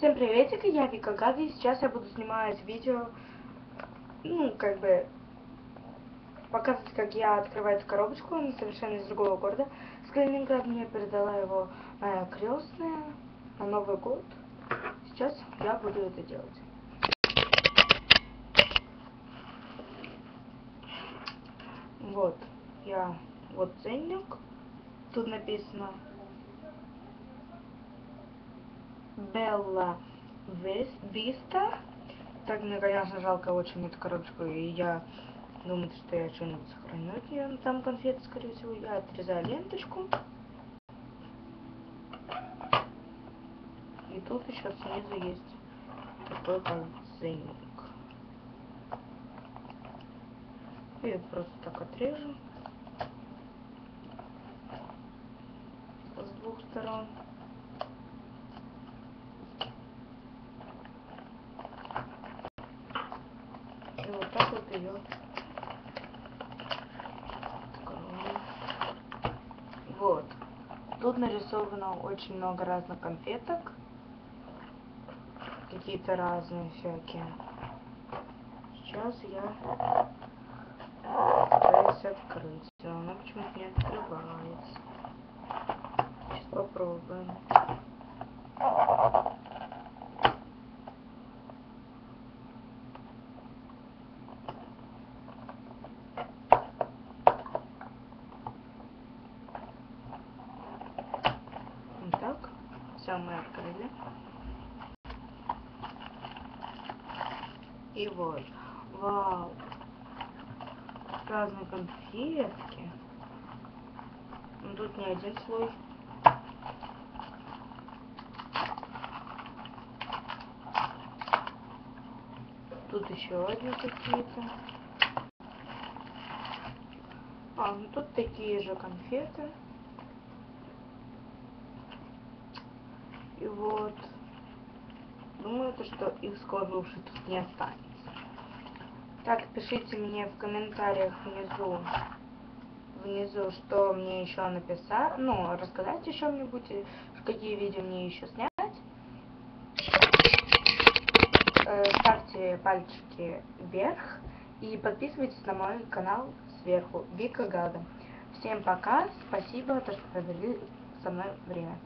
Всем приветик, я Вика и сейчас я буду снимать видео, ну, как бы, показывать, как я открываю эту коробочку, он совершенно из другого города. С Калининграда мне передала его моя крестная на Новый год. Сейчас я буду это делать. Вот, я, вот ценник, тут написано Белла Виста. Так мне, конечно, жалко очень эту коробочку, и я думаю, что я что-нибудь сохраню от нее. Там конфеты, скорее всего. Я отрезаю ленточку. И тут еще снизу есть такой ценник. И просто так отрежу. С двух сторон. И так вот. Тут нарисовано очень много разных конфеток. Какие-то разные всякие. Сейчас я пытаюсь открыть. Она почему-то не открывается. Сейчас попробуем. Так, все мы открыли. И вот, вау, разные конфетки. Ну, тут не один слой. Тут еще одни какие-то. А, ну тут такие же конфеты. И вот, думаю, то, что их скоро уже тут не останется. Так, пишите мне в комментариях внизу, внизу, что мне еще написать, ну, рассказать еще мне будете, какие видео мне еще снять. Э, ставьте пальчики вверх и подписывайтесь на мой канал сверху, Вика Гада. Всем пока, спасибо, что провели со мной время.